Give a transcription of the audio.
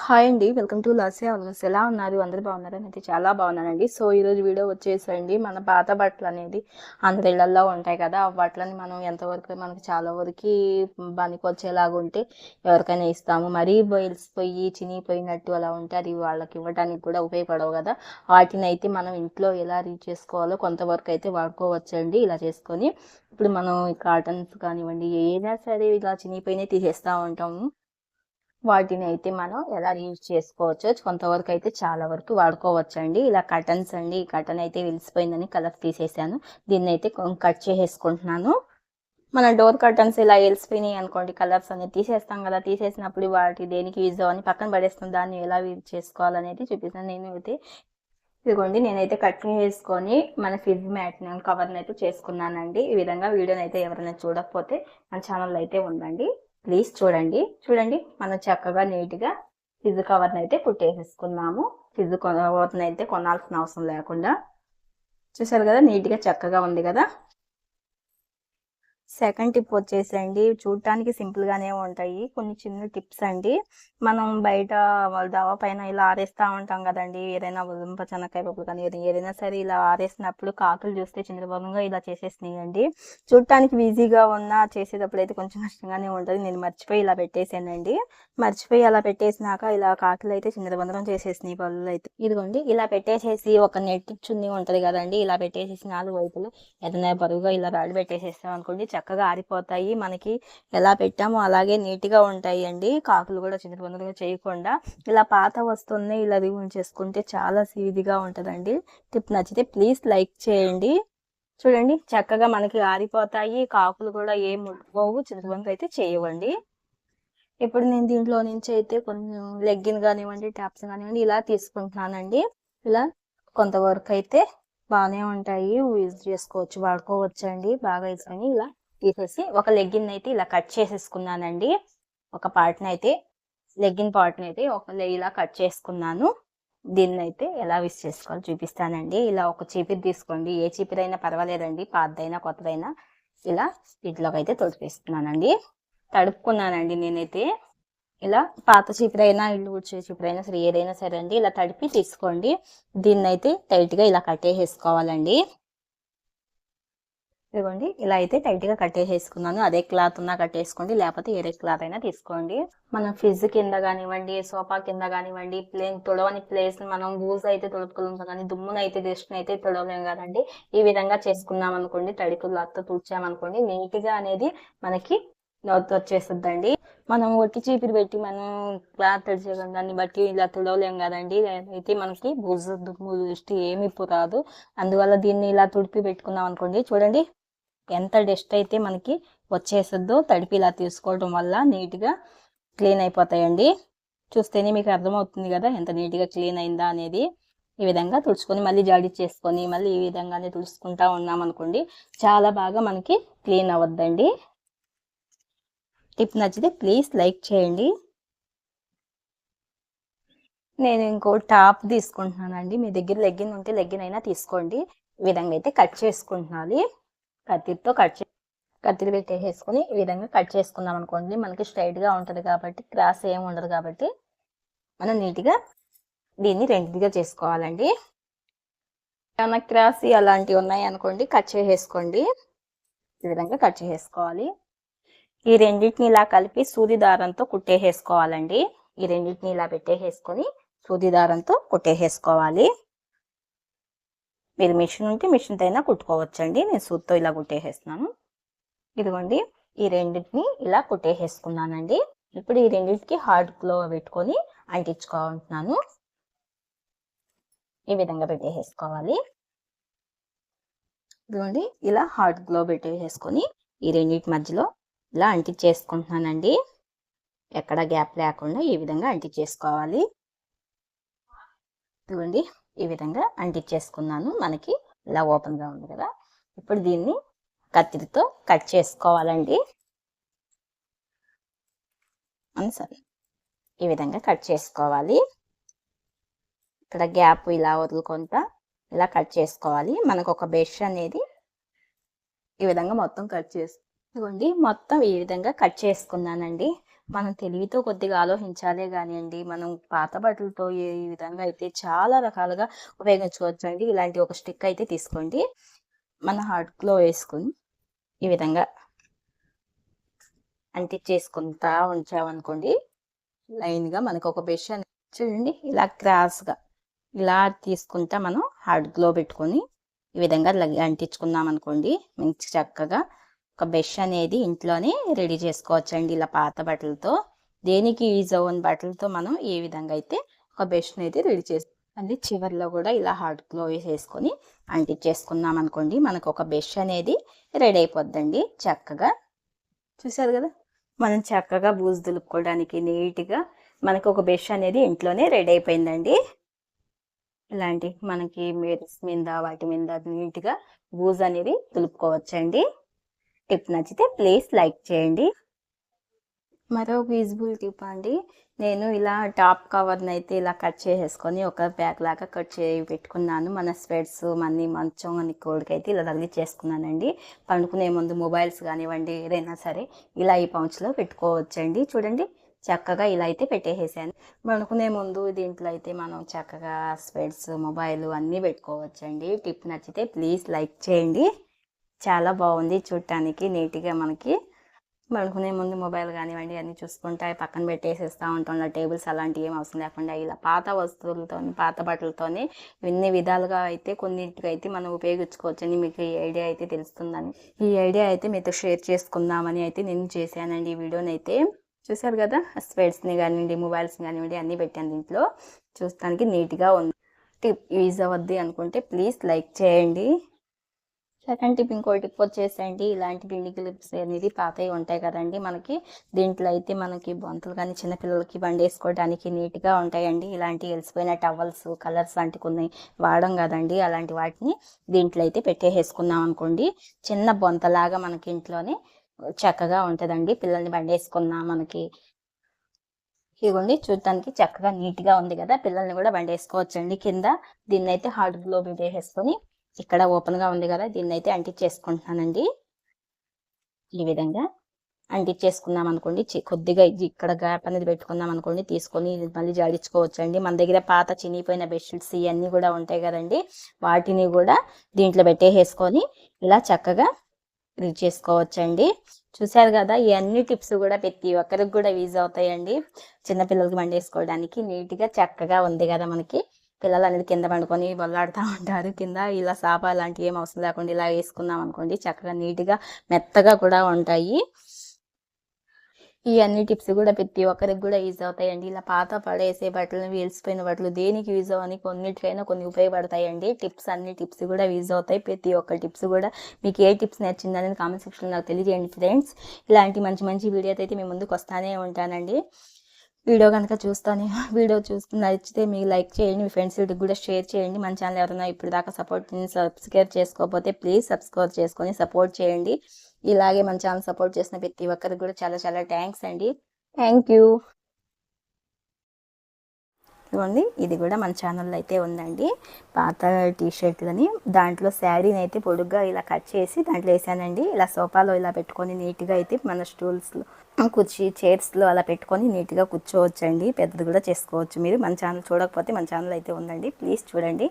Hi అండి. Welcome to లాసే ఆల్గస్ ఎలా ఉన్నారు? అందరూ బాగున్నారు? అయితే చాలా బాగున్నానండి. సో ఈరోజు వీడియో వచ్చేసండి. మన పాత బట్టలు అనేది అందరి ఇళ్ళలో ఉంటాయి కదా. ఆ బట్టలని మనం ఎంతవరకు మనకి చాలా వరకు పనికి వచ్చేలాగా ఉంటే ఎవరికైనా ఇస్తాము. మరీ వెలిసిపోయి చినిగిపోయినట్టు అలా ఉంటే అది వాళ్ళకి ఇవ్వడానికి కూడా ఉపయోగపడవు కదా. వాటిని అయితే మనం ఇంట్లో ఎలా రీచ్ చేసుకోవాలో కొంతవరకు అయితే వాడుకోవచ్చండి. ఇలా చేసుకొని ఇప్పుడు మనం కాటన్స్ కానివ్వండి ఏదైనా సరే ఇలా చినిగిపోయినాయి తీసేస్తూ ఉంటాము. వాటిని అయితే మనం ఎలా యూజ్ చేసుకోవచ్చు కొంతవరకు అయితే చాలా వరకు వాడుకోవచ్చు అండి ఇలా కటన్స్ అండి ఈ కటన్ అయితే వెలిసిపోయిందని కలర్ తీసేసాను. దీన్ని అయితే కట్ చేసేసుకుంటున్నాను. మన డోర్ కర్టన్స్ ఇలా వెలిసిపోయినాయి అనుకోండి కలర్స్ అనేది తీసేస్తాం కదా తీసేసినప్పుడు వాటి దేనికి యూజ్ అని పక్కన పడేస్తాం. దాన్ని ఎలా యూజ్ చేసుకోవాలనేది చూపిస్తాను. నేను అయితే ఇదిగోండి నేనైతే కట్ చేసుకొని మన ఫ్రిడ్జ్ మ్యాట్ కవర్ని అయితే చేసుకున్నానండి. ఈ విధంగా వీడియోని అయితే ఎవరైనా చూడకపోతే మన ఛానల్ అయితే ఉందండి ప్లీజ్ చూడండి. చూడండి మనం చక్కగా నీట్గా ఫిజ్ కవర్ని అయితే కుట్టేసేసుకున్నాము. ఫిజ్ కవర్ని అయితే కొనాల్సిన అవసరం లేకుండా. చూసారు కదా నీట్గా చక్కగా ఉంది కదా? సెకండ్ టిప్ వచ్చేసండి చూడటానికి సింపుల్ గానే ఉంటాయి. కొన్ని చిన్న టిప్స్ అండి. మనం బయట వాళ్ళ దావా పైన ఇలా ఆరేస్తా ఉంటాం కదండి. ఏదైనా ఉదంప చెనక్కాయ పప్పులు కానీ ఏదైనా సరే ఇలా ఆరేసినప్పుడు కాకులు చూస్తే చంద్రబాబుగా ఇలా చేసేసినాయండి. చూడటానికి ఈజీగా ఉన్నా చేసేటప్పుడు అయితే కొంచెం కష్టంగానే ఉంటుంది. నేను మర్చిపోయి ఇలా పెట్టేసానండి. మర్చిపోయి అలా పెట్టేసినాక ఇలా కాకులు అయితే చంద్రబంధనం చేసేసినాయి పళ్ళు అయితే. ఇదిగోండి ఇలా పెట్టేసేసి ఒక నెట్ చున్నీ ఉంటుంది కదండి. ఇలా పెట్టేసేసి నాలుగు వైపులు ఏదైనా బరువుగా ఇలా రాడి పెట్టేసేస్తాం అనుకోండి చక్కగా ఆరిపోతాయి. మనకి ఎలా పెట్టామో అలాగే నీట్గా ఉంటాయి అండి కాకులు కూడా చింతపండుగా చేయకుండా ఇలా పాత వస్తువుని ఇలా రిమూవ్ చేసుకుంటే చాలా సీదిగా ఉంటుందండి. టిప్ నచ్చితే ప్లీజ్ లైక్ చేయండి. చూడండి చక్కగా మనకి ఆరిపోతాయి. కాకులు కూడా ఏం ముట్టుకోవు చింతపండు అయితే చేయవండి. ఇప్పుడు నేను దీంట్లో నుంచి అయితే కొంచెం లెగ్గిన్ కానివ్వండి ట్యాప్స్ కానివ్వండి ఇలా తీసుకుంటున్నానండి. ఇలా కొంతవరకు అయితే బాగానే ఉంటాయి. యూజ్ చేసుకోవచ్చు వాడుకోవచ్చు అండి బాగా వేసుకొని ఇలా తీసేసి ఒక లెగ్గిన్ అయితే ఇలా కట్ చేసేసుకున్నానండి. ఒక పార్ట్ని అయితే లెగ్గిన్ పార్ట్ని అయితే ఒక ఇలా కట్ చేసుకున్నాను. దీన్ని అయితే ఎలా విస్ చేసుకోవాలో చూపిస్తానండి. ఇలా ఒక చీపిరి తీసుకోండి. ఏ చీపిరైనా పర్వాలేదండి. పాతదైనా కొత్తదైనా ఇలా వీటిలోకి అయితే తొడిపేస్తున్నానండి తడుపుకున్నానండి నేనైతే. ఇలా పాత చీపురైనా ఇల్లు ఊడ్చే చీపురైనా సరే ఏదైనా సరే అండి ఇలా తడిపి తీసుకోండి. దీన్ని అయితే టైట్గా ఇలా కట్టేసేసుకోవాలండి ఇదిగోండి ఇలా అయితే టైట్గా కట్టేసేసుకున్నాను అదే క్లాత్ ఉన్నా కట్టేసుకోండి లేకపోతే ఏరే క్లాత్ అయినా తీసుకోండి. మనం ఫ్రిడ్జ్ కింద కానివ్వండి సోఫా కింద కానివ్వండి ప్లేన్ తుడవని ప్లేస్ మనం బూజ్ అయితే తుడుపుకుంటాం కానీ దుమ్మునైతే దిష్టిని అయితే తుడవలేం కదండి. ఈ విధంగా చేసుకున్నాం అనుకోండి తడి క్లాత్తో తుడిచామనుకోండి నీట్గా అనేది మనకి వచ్చేస్తుందండి. మనం ఒట్టి చీపిరి పెట్టి మనం క్లాత్ తడిచే దాన్ని బట్టి ఇలా తుడవలేం కదండి. అయితే మనకి బుజ్జ దుమ్ము దృష్టి ఏమి రాదు. అందువల్ల దీన్ని ఇలా తుడిపి పెట్టుకున్నాం అనుకోండి చూడండి. ఎంత డస్ట్ అయితే మనకి వచ్చేస్తుందో తడిపి ఇలా తీసుకోవడం వల్ల నీట్గా క్లీన్ అయిపోతాయండి. చూస్తేనే మీకు అర్థమవుతుంది కదా ఎంత నీట్గా క్లీన్ అయిందా అనేది. ఈ విధంగా తుడుచుకొని మళ్ళీ జాడి చేసుకొని మళ్ళీ ఈ విధంగానే తుడుచుకుంటా ఉన్నాం అనుకోండి చాలా బాగా మనకి క్లీన్ అవ్వద్దండి. టిప్ నచ్చితే ప్లీజ్ లైక్ చేయండి. నేను ఇంకో టాప్ తీసుకుంటున్నానండి. మీ దగ్గర లెగ్గిన్ ఉంటే లెగ్గిన్ అయినా తీసుకోండి. ఈ విధంగా అయితే కట్ చేసుకుంటున్నాను కత్తితో కట్ చే కత్తిరి పెట్టేసుకొని ఈ విధంగా కట్ చేసుకున్నాం అనుకోండి. మనకి స్ట్రైట్గా ఉంటుంది కాబట్టి క్రాస్ ఏమి ఉండదు కాబట్టి మనం నీట్గా దీన్ని రెండుగా చేసుకోవాలండి. ఏమైనా క్రాస్ అలాంటివి ఉన్నాయి అనుకోండి కట్ చేసేసుకోండి. ఈ విధంగా కట్ చేసేసుకోవాలి. ఈ రెండింటిని ఇలా కలిపి సూది దారంతో కుట్టేసేసుకోవాలండి. ఈ రెండింటిని ఇలా పెట్టేసేసుకొని సూది దారంతో కుట్టేసేసుకోవాలి. మీరు మిషన్ ఉంటే మిషన్తో అయినా కుట్టుకోవచ్చండి. నేను సూత్తో ఇలా కుట్టేసేస్తున్నాను. ఇదిగోండి ఈ రెండింటిని ఇలా కుట్టేసేసుకున్నానండి. ఇప్పుడు ఈ రెండింటికి హార్డ్ గ్లో పెట్టుకొని అంటించుకుంటున్నాను ఈ విధంగా పెట్టేసేసుకోవాలి. ఇదిగోండి ఇలా హార్డ్ గ్లో పెట్టేసేసుకొని ఈ రెండింటి మధ్యలో ఇలా అంటించేసుకుంటున్నానండి. ఎక్కడ గ్యాప్ లేకుండా ఈ విధంగా అంటించేసుకోవాలి. ఇదిగోండి ఈ విధంగా అంటించేసుకున్నాను. మనకి ఇలా ఓపెన్గా ఉంది కదా. ఇప్పుడు దీన్ని కత్తిరితో కట్ చేసుకోవాలండి. సార్ ఈ విధంగా కట్ చేసుకోవాలి. ఇక్కడ గ్యాప్ ఇలా వదులుకుంటా ఇలా కట్ చేసుకోవాలి. మనకు ఒక బెష్ అనేది ఈ విధంగా మొత్తం కట్ చేసుకోండి మొత్తం ఈ విధంగా కట్ చేసుకున్నానండి. మనం తెలివితో కొద్దిగా ఆలోచించాలే అండి మనం పాత బట్టలతో ఈ విధంగా అయితే చాలా రకాలుగా ఉపయోగించుకోవచ్చు అండి. ఇలాంటి ఒక స్టిక్ అయితే తీసుకోండి. మన హార్ట్లో వేసుకొని ఈ విధంగా అంటించేసుకుంటా ఉంచామనుకోండి లైన్గా మనకు ఒక బెష్ అని చూడండి ఇలా క్రాస్గా ఇలా తీసుకుంటా మనం హార్డ్ గ్లో పెట్టుకొని ఈ విధంగా లగ్- అంటించుకున్నాం అనుకోండి మంచి చక్కగా ఒక బెష్ అనేది ఇంట్లోనే రెడీ చేసుకోవచ్చండి ఇలా పాత బట్టలతో. దేనికి యూజ్ అవ్వని బట్టలతో మనం ఏ విధంగా అయితే ఒక బెష్ అనేది రెడీ చేసి మళ్ళీ చివర్లో కూడా ఇలా హార్డ్ గ్లో వేసుకొని అంటించేసుకున్నాం అనుకోండి. మనకు ఒక బెష్ అనేది రెడీ అయిపోద్దండి చక్కగా. చూసారు కదా? మనం చక్కగా బూజు దులుపుకోవడానికి నీట్గా మనకు ఒక బెష్ అనేది ఇంట్లోనే రెడీ అయిపోయిందండి. ఇలాంటి మనకి మిరర్స్ మీద వాటి మీద నీట్గా బూజ్ అనేది దులుపుకోవచ్చండి. టిప్ నచ్చితే ప్లీజ్ లైక్ చేయండి. మరో యూజ్ఫుల్ టిప్ అండి. నేను ఇలా టాప్ కవర్ని అయితే ఇలా కట్ చేసేసుకొని ఒక బ్యాగ్ లాగా కట్ చేయి పెట్టుకున్నాను. మన స్వెట్స్ మనీ మంచం అని కోడికైతే ఇలా తగిలి చేసుకున్నానండి. పండుకునే ముందు మొబైల్స్ కానివ్వండి ఏదైనా సరే ఇలా ఈ పౌచ్లో పెట్టుకోవచ్చండి. చూడండి చక్కగా ఇలా అయితే పెట్టేసేసాను. పడుకునే ముందు దీంట్లో అయితే మనం చక్కగా స్వెట్స్ మొబైల్ అన్నీ పెట్టుకోవచ్చండి. టిప్ నచ్చితే ప్లీజ్ లైక్ చేయండి. చాలా బాగుంది చూడటానికి నీట్గా మనకి పడుకునే ముందు మొబైల్ కానివ్వండి అన్నీ చూసుకుంటా పక్కన పెట్టేసేస్తూ ఉంటాం. టేబుల్స్ అలాంటివి ఏం అవసరం లేకుండా ఇలా పాత వస్తువులతో పాత బట్టలతోనే ఇన్ని విధాలుగా అయితే కొన్నింటికి అయితే మనం ఉపయోగించుకోవచ్చని మీకు ఈ ఐడియా అయితే తెలుస్తుందని. ఈ ఐడియా అయితే మీతో షేర్ చేసుకుందామని అయితే నేను చేశానండి. ఈ వీడియోని అయితే చూశారు కదా? స్పెడ్స్ని కానివ్వండి మొబైల్స్ని కానివ్వండి అన్నీ పెట్టాను దీంట్లో. చూస్తానికి నీట్గా ఉంది. టిప్ యూజ్ అవ్వద్ది అనుకుంటే ప్లీజ్ లైక్ చేయండి. సెకండ్ టిప్ ఇంకోటి టిప్ వచ్చేసండి ఇలాంటి బిండి క్లిప్స్ అనేది పాతవి ఉంటాయి కదండి మనకి. దీంట్లో అయితే మనకి బొంతలు కానీ చిన్నపిల్లలకి బండి వేసుకోవడానికి నీట్గా ఉంటాయండి. ఇలాంటి వెలిసిపోయిన టవల్స్ కలర్స్ లాంటి కొన్ని వాడడం కదండి. అలాంటి వాటిని దీంట్లో అయితే పెట్టేసుకున్నాం అనుకోండి. చిన్న బొంతలాగా మనకి ఇంట్లోనే చక్కగా ఉంటుందండి. పిల్లల్ని బండి వేసుకున్నా మనకి ఇదిగోండి చూడటానికి చక్కగా నీట్గా ఉంది కదా. పిల్లల్ని కూడా బండి వేసుకోవచ్చండి కింద. దీన్ని అయితే హార్డ్ గ్లో వేసుకొని ఇక్కడ ఓపెన్గా ఉంది కదా దీన్ని అయితే అంటించేసుకుంటున్నానండి ఈ విధంగా అంటించేసుకున్నాం అనుకోండి. కొద్దిగా ఇక్కడ గ్యాప్ అనేది పెట్టుకున్నాం అనుకోండి. తీసుకొని మళ్ళీ మళ్ళీ జాడించుకోవచ్చండి. మన దగ్గర పాత చినిగిపోయిన బెడ్షీట్స్ ఇవన్నీ కూడా ఉంటాయి కదండి. వాటిని కూడా దీంట్లో పెట్టేసేసుకొని ఇలా చక్కగా రీచ్ చేసుకోవచ్చండి. చూశారు కదా ఈ అన్ని టిప్స్ కూడా ప్రతి ఒక్కరికి కూడా యూజ్ అవుతాయండి. చిన్నపిల్లలకి మండేసుకోవడానికి నీట్గా చక్కగా ఉంది కదా మనకి. పిల్లలు అనేది కింద పండుకొని బొల్లాడుతూ ఉంటారు. కింద ఇలా సాప లాంటివి ఏం అవసరం లేకుండా ఇలా వేసుకున్నాం అనుకోండి. చక్కగా నీట్గా మెత్తగా కూడా ఉంటాయి. ఈ అన్ని టిప్స్ కూడా ప్రతి ఒక్కరికి కూడా యూజ్ అవుతాయండి. ఇలా పాత పడేసే బట్టలు వేల్సిపోయిన బట్టలు దేనికి యూజ్ అవని కొన్నిటికైనా కొన్ని ఉపయోగపడతాయండి. టిప్స్ అన్ని టిప్స్ కూడా యూజ్ అవుతాయి. ప్రతి ఒక్క టిప్స్ కూడా మీకు ఏ టిప్స్ నచ్చింది అనేది కామెంట్ సెక్షన్లో నాకు తెలియజేయండి ఫ్రెండ్స్. ఇలాంటి మంచి మంచి వీడియోతో అయితే మేము ముందుకు వస్తానే ఉంటానండి. వీడియో కనుక చూస్తాను వీడియో చూస్తూ నచ్చితే మీకు లైక్ చేయండి మీ ఫ్రెండ్స్ కూడా షేర్ చేయండి. మన ఛానల్ ఎవరైనా ఇప్పుడు దాకా సపోర్ట్ సబ్స్క్రైబ్ చేసుకోకపోతే ప్లీజ్ సబ్స్క్రైబ్ చేసుకొని సపోర్ట్ చేయండి. ఇలాగే మన ఛానల్ సపోర్ట్ చేసిన ప్రతి ఒక్కరికి కూడా చాలా చాలా థ్యాంక్స్ అండి. థ్యాంక్ యూ ఇది కూడా మన ఛానల్లో అయితే ఉందండి. పాత టీ షర్ట్లని దాంట్లో శారీని అయితే పొడుగ్గా ఇలా కట్ చేసి దాంట్లో వేసానండి. ఇలా సోఫాలో ఇలా పెట్టుకొని నీట్గా అయితే మన స్టూల్స్లో కుర్చీ చైర్స్లో అలా పెట్టుకొని నీట్గా కూర్చోవచ్చండి. పెద్దది కూడా చేసుకోవచ్చు మీరు. మన ఛానల్ చూడకపోతే మన ఛానల్ అయితే ఉందండి. ప్లీజ్ చూడండి.